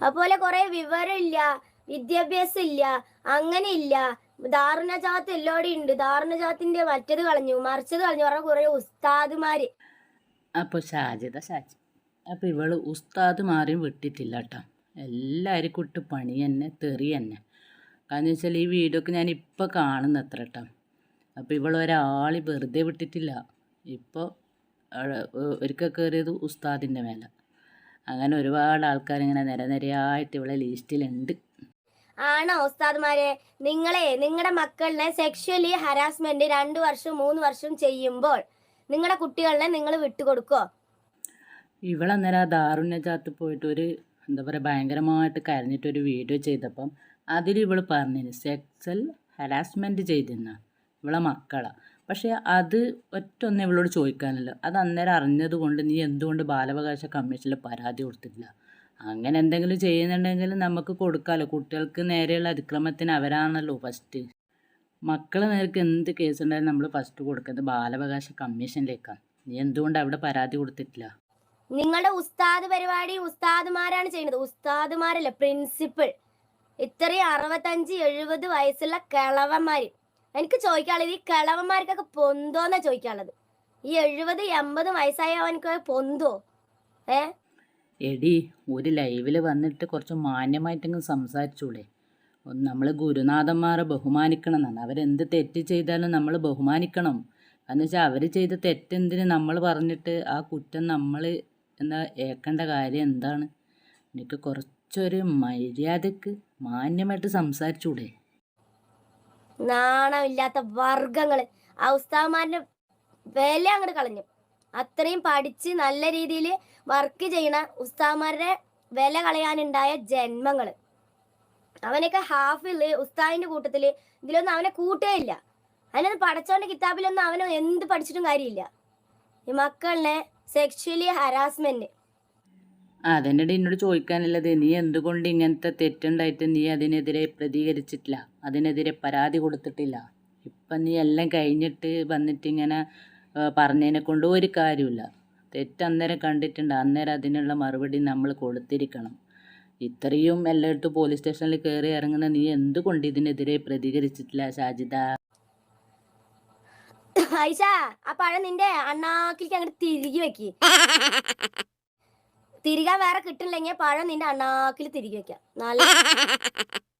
അതുപോലെ കുറെ വിവരമില്ല വിദ്യാഭ്യാസം ഇല്ല അങ്ങനെ ഇല്ല ധാരണജാത്ത് എല്ലാവരും ഉണ്ട്. ധാരണജാത്തിന്റെ മറ്റത് കളഞ്ഞു മറിച്ചത് കളഞ്ഞു. പറഞ്ഞ കുറെ ഉസ്താദുമാര്. അപ്പോൾ ഷാജിത ഷാജി അപ്പോൾ ഇവൾ ഉസ്താദ് മാറിയും വിട്ടിട്ടില്ല കേട്ടോ. എല്ലാരും കുട്ടി പണി തന്നെ തെറി തന്നെ. കാരണം വെച്ചാൽ ഈ വീഡിയോ ഒക്കെ ഞാൻ ഇപ്പോൾ കാണുന്ന അത്ര കേട്ടോ അപ്പോൾ ഇവളൊരാളി വെറുതെ വിട്ടിട്ടില്ല. ഇപ്പോൾ ഒരിക്കൽ കയറിയത് ഉസ്താദിന്റെ മേല. അങ്ങനെ ഒരുപാട് ആൾക്കാർ ആൾക്കാരിങ്ങനെ നിരനിരയായിട്ട് ഇവിടെ ലിസ്റ്റിലുണ്ട്. ആണോ ഉസ്താദ്മാരെ? നിങ്ങളെ നിങ്ങളുടെ മക്കളിനെ സെക്ഷലി ഹരാസ്മെന്റ് രണ്ടു വർഷം മൂന്ന് വർഷം ചെയ്യുമ്പോൾ നിങ്ങളുടെ കുട്ടികളെ നിങ്ങൾ വിട്ടുകൊടുക്കോ ഇവളന്നേരം ആ ദാരുണ്യജാത്ത് പോയിട്ട് ഒരു എന്താ പറയുക ഭയങ്കരമായിട്ട് കരഞ്ഞിട്ട് ഒരു വീഡിയോ ചെയ്തപ്പം അതിൽ ഇവൾ പറഞ്ഞിന് സെക്സൽ ഹരാസ്മെന്റ് ചെയ്തിരുന്ന ഇവളെ മക്കളാണ് പക്ഷേ അത് ഒറ്റൊന്നും ഇവളോട് ചോദിക്കാനല്ലോ. അത് അന്നേരം അറിഞ്ഞത് കൊണ്ട് നീ എന്തുകൊണ്ട് ബാലാവകാശ കമ്മീഷനിൽ പരാതി കൊടുത്തില്ല? അങ്ങനെ എന്തെങ്കിലും ചെയ്യുന്നുണ്ടെങ്കിൽ നമുക്ക് കൊടുക്കാമല്ലോ കുട്ടികൾക്ക് നേരെയുള്ള അതിക്രമത്തിന് അവരാണല്ലോ ഫസ്റ്റ് മക്കളെ നേർക്ക് എന്ത് കേസ് ഉണ്ടായാലും നമ്മൾ ഫസ്റ്റ് കൊടുക്കുന്നത് ബാലാവകാശ കമ്മീഷനിലേക്കാണ് നീ എന്തുകൊണ്ട് അവിടെ പരാതി കൊടുത്തിട്ടില്ല? നിങ്ങളുടെ ഉസ്താദ് പരിപാടി ഉസ്താദുമാരാണ് ചെയ്യുന്നത്. ഉസ്താദുമാരല്ല പ്രിൻസിപ്പിൾ ഇത്രയും അറുപത്തഞ്ച് എഴുപത് വയസ്സുള്ള കിളവന്മാര്. എനിക്ക് ചോദിക്കാനുള്ളത് ഈ കിളവന്മാർക്കൊക്കെ പൊന്തോന്നാ ചോദിക്കാനുള്ളത്. ഈ എഴുപത് എൺപത് വയസ്സായവനക്ക് പൊന്തോ? ഏ? എടി ഒരു ലൈവിൽ വന്നിട്ട് കുറച്ച് മാന്യമായിട്ടെങ്കിലും സംസാരിച്ചൂടെ. നമ്മൾ ഗുരുനാഥന്മാരെ ബഹുമാനിക്കണം. എന്നാണ് അവരെന്ത് തെറ്റ് ചെയ്താലും നമ്മൾ ബഹുമാനിക്കണം. എന്ന് വെച്ചാൽ അവർ ചെയ്ത തെറ്റെന്തിന് നമ്മൾ പറഞ്ഞിട്ട് ആ കുറ്റം നമ്മൾ എന്താ ഏക്കേണ്ട കാര്യം എന്താണ്? എനിക്ക് കുറച്ചൊരു മര്യാദയ്ക്ക് മാന്യമായിട്ട് സംസാരിച്ചൂടെ. നാണമില്ലാത്ത വർഗങ്ങൾ ആ ഉസ്താമാരുടെ വില അങ്ങോട്ട് കളഞ്ഞു. അത്രയും പഠിച്ച് നല്ല രീതിയിൽ വർക്ക് ചെയ്യണ ഉസ്താമാരുടെ വില കളയാനുണ്ടായ ജന്മങ്ങൾ അവനൊക്കെ ഹാഫിൽ ഉസ്താദിന്റെ കൂട്ടത്തിൽ ഇതിലൊന്നും അവനെ കൂട്ടുകയില്ല അതിനൊന്നും പഠിച്ചവന്റെ കിതാബിലൊന്നും അവനെ എന്ത് പഠിച്ചിട്ടും കാര്യമില്ല. ഈ മക്കളിനെ സെക്ഷലി ഹരാസ്മെന്റ് അതിന്റെ എന്നോട് ചോദിക്കാനുള്ളത്. നീ എന്തുകൊണ്ട് ഇങ്ങനത്തെ തെറ്റുണ്ടായിട്ട് നീ അതിനെതിരെ പ്രതികരിച്ചിട്ടില്ല? അതിനെതിരെ പരാതി കൊടുത്തിട്ടില്ല? ഇപ്പം നീ എല്ലാം കഴിഞ്ഞിട്ട് വന്നിട്ട് ഇങ്ങനെ പറഞ്ഞതിനെ കൊണ്ട് ഒരു കാര്യമില്ല തെറ്റ് അന്നേരം കണ്ടിട്ടുണ്ട്. അന്നേരം അതിനുള്ള മറുപടി നമ്മൾ കൊടുത്തിരിക്കണം. ഇത്രയും എല്ലായിടത്തും പോലീസ് സ്റ്റേഷനിൽ കയറി ഇറങ്ങുന്ന നീ എന്തുകൊണ്ട് ഇതിനെതിരെ പ്രതികരിച്ചിട്ടില്ല ഷാജിദ ആയിഷ ആ പഴം നിന്റെ അണ്ണാക്കിലേക്ക് അങ്ങോട്ട് തിരികെ വെക്ക്. തിരികാൻ വേറെ കിട്ടില്ലെങ്കിൽ പഴം നിന്റെ അണ്ണാക്കിൽ തിരികെ വെക്കാം. നല്ല